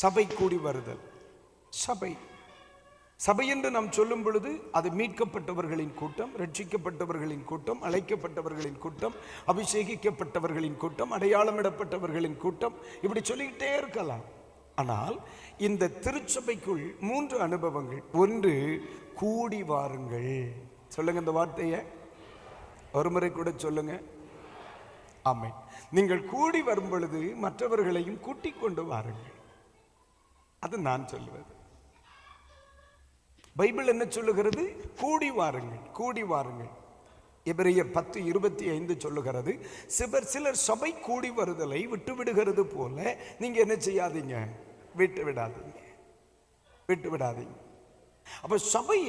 சபை கூடி வருதல். சபை. சபை என்று நாம் சொல்லும் பொழுது அது மீட்கப்பட்டவர்களின் கூட்டம் ரட்சிக்கப்பட்டவர்களின் கூட்டம் அழைக்கப்பட்டவர்களின் கூட்டம் அபிஷேகிக்கப்பட்டவர்களின் கூட்டம் அடையாளமிடப்பட்டவர்களின் கூட்டம் இப்படி சொல்லிக்கிட்டே இருக்கலாம். ஆனால் இந்த திருச்சபைக்குள் மூன்று அனுபவங்கள். ஒன்று கூடி வாருங்கள். சொல்லுங்க இந்த வார்த்தையை. ஒரு முறை கூட சொல்லுங்க. ஆமை நீங்கள் கூடி வரும் பொழுது மற்றவர்களையும் கூட்டிக் கொண்டு வாருங்கள். அது நான் சொல்லுவது. பைபிள் என்ன சொல்லுகிறது? கூடி வாருங்கள் கூடி வாருங்கள். எபிரியர் பத்து இருபத்தி ஐந்து சொல்லுகிறது சிலர் சிலர் சபை கூடி வருதலை விட்டு விடுகிறது போல நீங்க என்ன செய்யாதீங்க? விட்டு விடாதீங்க. விட்டு விடாதீங்க. அப்ப சபை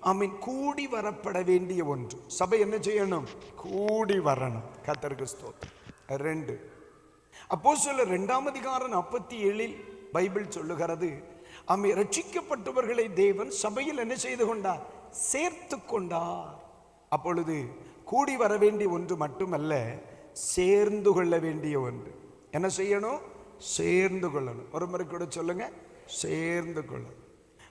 ஐ மீன் கூடி வரப்பட வேண்டிய ஒன்று. சபை என்ன செய்யணும்? கூடி வரணும். கத்தருக்கு ஸ்தோத்திரம். ரெண்டு. அப்போ சொல்ல ரெண்டாம் அதிகாரம் நாற்பத்தி ஏழில் பைபிள் சொல்லுகிறது அம்மை ரட்சிக்கப்பட்டவர்களை தேவன் சபையில் என்ன செய்து கொண்டார்? சேர்த்து கொண்டார். அப்பொழுது கூடி வர வேண்டிய ஒன்று மட்டுமல்ல சேர்ந்து கொள்ள வேண்டிய ஒன்று. என்ன செய்யணும்? சேர்ந்து கொள்ளணும். ஒரு முறை கூட சொல்லுங்க சேர்ந்து கொள்ளணும்.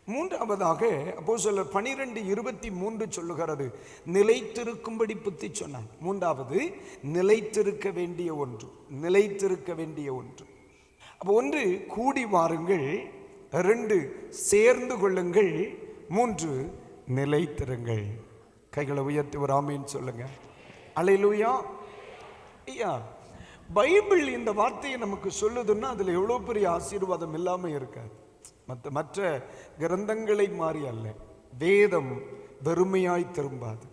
மூன்றாவதாக அப்போ சொல்ல பனிரெண்டு இருபத்தி மூன்று சொல்லுகிறது நிலைத்திருக்கும்படி புத்தி சொன்னான் மூன்றாவது நிலைத்திருக்க வேண்டிய ஒன்று. நிலைத்திருக்க வேண்டிய ஒன்று. அப்போ ஒன்று கூடி வாருங்கள். ரெண்டு சேர்ந்து கொள்ளுங்கள். மூன்று நிலைத்திருங்கள் கைகளை உயர்த்தி ஒரு ஆமீன் சொல்லுங்க. அலையிலூயா. ஐயா பைபிள் இந்த வார்த்தையை நமக்கு சொல்லுதுன்னா அதில் எவ்வளோ பெரிய ஆசீர்வாதம் இல்லாமல் இருக்காது. மற்ற மற்ற கிரந்தங்களை மாறி அல்ல. வேதம் வெறுமையாய் திரும்பாது.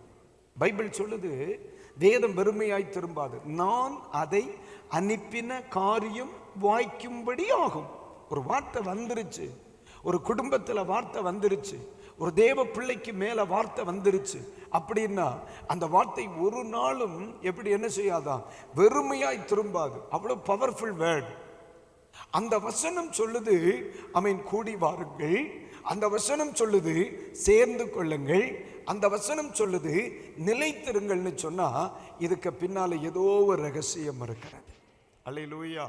பைபிள் சொல்லுது வேதம் வெறுமையாய் திரும்பாது. நான் அதை அனுப்பின காரியம் வாய்க்கும்படி ஆகும். ஒரு வார்த்தை வந்துருச்சு. ஒரு குடும்பத்தில் வார்த்தை வந்துருச்சு. ஒரு தேவ பிள்ளைக்கு மேலே வார்த்தை வந்துருச்சு. அப்படின்னா அந்த வார்த்தை ஒரு நாளும் எப்படி என்ன செய்யாதான் வெறுமையாய் திரும்பாது. அவ்வளோ பவர்ஃபுல் வேர்டு அந்த வசனம் சொல்லுது அமீன் கூடி வாருங்கள். அந்த வசனம் சொல்லுது சேர்ந்து கொள்ளுங்கள். அந்த வசனம் சொல்லுது நிலைத்திருங்கள்னு சொன்னால் இதுக்கு பின்னால் ஏதோ ஒரு ரகசியம் இருக்கிறது. அல்லையிலூயா